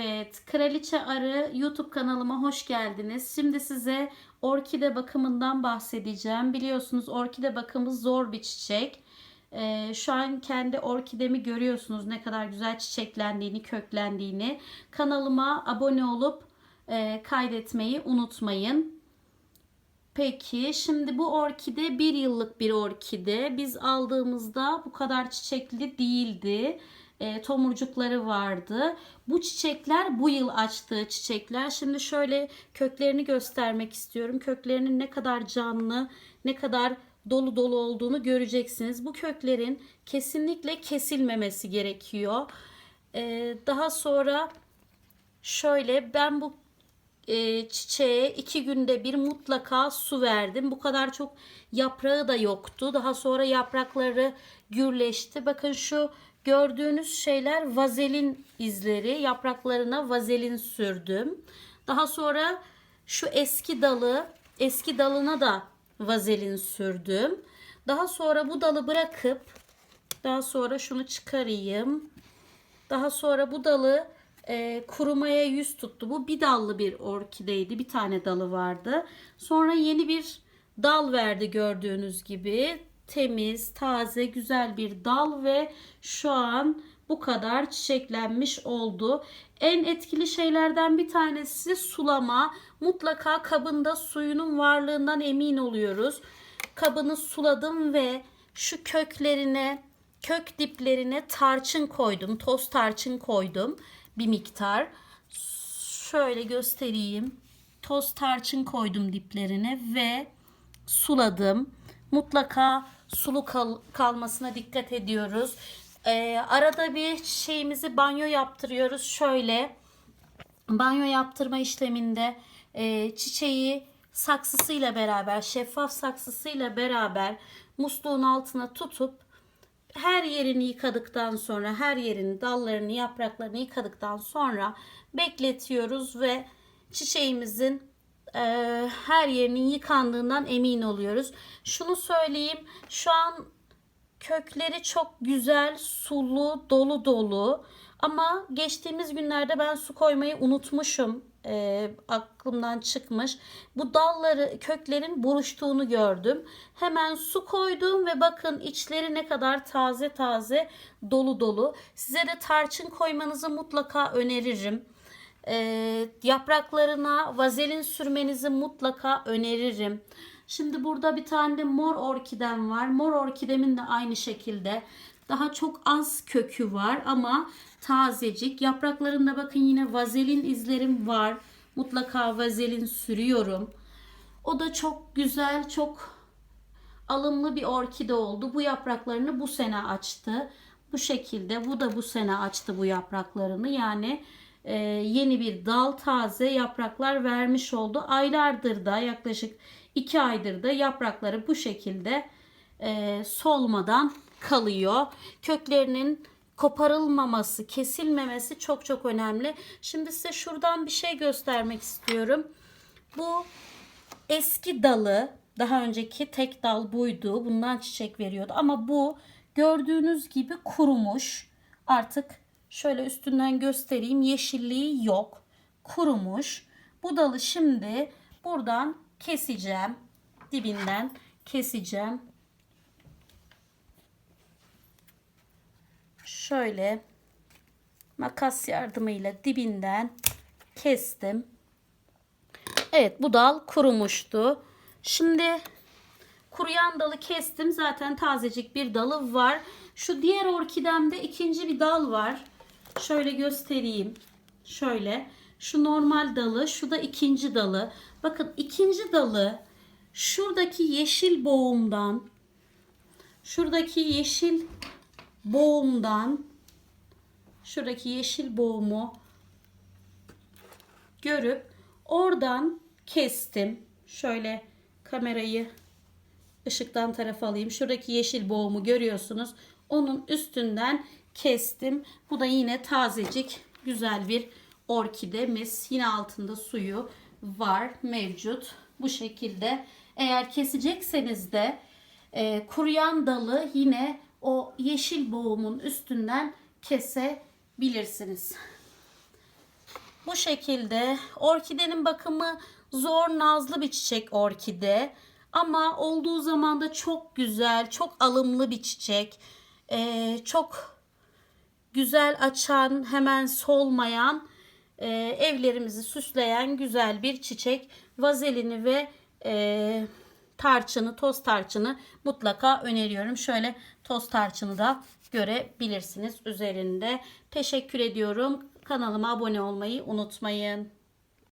Evet, Kraliçe Arı YouTube kanalıma hoş geldiniz. Şimdi size orkide bakımından bahsedeceğim. Biliyorsunuz orkide bakımı zor bir çiçek. Ee, şu an kendi orkidemi görüyorsunuz ne kadar güzel çiçeklendiğini, köklendiğini. Kanalıma abone olup e, kaydetmeyi unutmayın. Peki şimdi bu orkide bir yıllık bir orkide. Biz aldığımızda bu kadar çiçekli değildi. E, tomurcukları vardı. Bu çiçekler bu yıl açtığı çiçekler. Şimdi şöyle köklerini göstermek istiyorum. Köklerinin ne kadar canlı, ne kadar dolu dolu olduğunu göreceksiniz. Bu köklerin kesinlikle kesilmemesi gerekiyor. E, daha sonra şöyle ben bu e, çiçeğe iki günde bir mutlaka su verdim. Bu kadar çok yaprağı da yoktu. Daha sonra yaprakları gürleşti. Bakın şu gördüğünüz şeyler vazelin izleri. Yapraklarına vazelin sürdüm. Daha sonra şu eski dalı, eski dalına da vazelin sürdüm. Daha sonra bu dalı bırakıp daha sonra şunu çıkarayım. Daha sonra bu dalı e, kurumaya yüz tuttu. Bu bir dallı bir orkideydi. Bir tane dalı vardı. Sonra yeni bir dal verdi gördüğünüz gibi. Temiz, taze, güzel bir dal ve şu an bu kadar çiçeklenmiş oldu. En etkili şeylerden bir tanesi sulama. Mutlaka kabında suyunun varlığından emin oluyoruz. Kabını suladım ve şu köklerine, kök diplerine tarçın koydum. Toz tarçın koydum bir miktar. Şöyle göstereyim. Toz tarçın koydum diplerine ve suladım. Mutlaka sulu kal- kalmasına dikkat ediyoruz. Ee, arada bir şeyimizi banyo yaptırıyoruz. Şöyle banyo yaptırma işleminde e, çiçeği saksısıyla beraber, şeffaf saksısıyla beraber musluğun altına tutup her yerini yıkadıktan sonra, her yerini, dallarını, yapraklarını yıkadıktan sonra bekletiyoruz ve çiçeğimizin e, her yerinin yıkandığından emin oluyoruz. Şunu söyleyeyim, şu an kökleri çok güzel, sulu, dolu dolu. Ama geçtiğimiz günlerde ben su koymayı unutmuşum. E, aklımdan çıkmış. Bu dalları, köklerin buruştuğunu gördüm. Hemen su koydum ve bakın içleri ne kadar taze taze, dolu dolu. Size de tarçın koymanızı mutlaka öneririm. E, yapraklarına vazelin sürmenizi mutlaka öneririm. Şimdi burada bir tane de mor orkidem var. Mor orkidemin de aynı şekilde daha çok az kökü var ama tazecik. Yapraklarında bakın yine vazelin izlerim var. Mutlaka vazelin sürüyorum. O da çok güzel, çok alımlı bir orkide oldu. Bu yapraklarını bu sene açtı. Bu şekilde bu da bu sene açtı bu yapraklarını. Yani e, yeni bir dal taze yapraklar vermiş oldu. Aylardır da yaklaşık 2 aydır da yaprakları bu şekilde e, solmadan kalıyor. Köklerinin koparılmaması, kesilmemesi çok çok önemli. Şimdi size şuradan bir şey göstermek istiyorum. Bu eski dalı, daha önceki tek dal buydu. Bundan çiçek veriyordu ama bu gördüğünüz gibi kurumuş. Artık şöyle üstünden göstereyim. Yeşilliği yok. Kurumuş. Bu dalı şimdi buradan keseceğim. Dibinden keseceğim. Şöyle makas yardımıyla dibinden kestim. Evet bu dal kurumuştu. Şimdi kuruyan dalı kestim. Zaten tazecik bir dalı var. Şu diğer orkidemde ikinci bir dal var. Şöyle göstereyim. Şöyle. Şu normal dalı, şu da ikinci dalı. Bakın ikinci dalı şuradaki yeşil boğumdan şuradaki yeşil boğumdan şuradaki yeşil boğumu görüp oradan kestim. Şöyle kamerayı ışıktan tarafa alayım. Şuradaki yeşil boğumu görüyorsunuz. Onun üstünden kestim. Bu da yine tazecik güzel bir orkidemiz. Yine altında suyu var mevcut. Bu şekilde eğer kesecekseniz de e, kuruyan dalı yine o yeşil boğumun üstünden kesebilirsiniz. Bu şekilde orkidenin bakımı zor nazlı bir çiçek orkide. Ama olduğu zaman da çok güzel, çok alımlı bir çiçek. Ee, çok güzel açan, hemen solmayan, e, evlerimizi süsleyen güzel bir çiçek. Vazelini ve e, tarçını, toz tarçını mutlaka öneriyorum. Şöyle toz tarçını da görebilirsiniz üzerinde. Teşekkür ediyorum. Kanalıma abone olmayı unutmayın.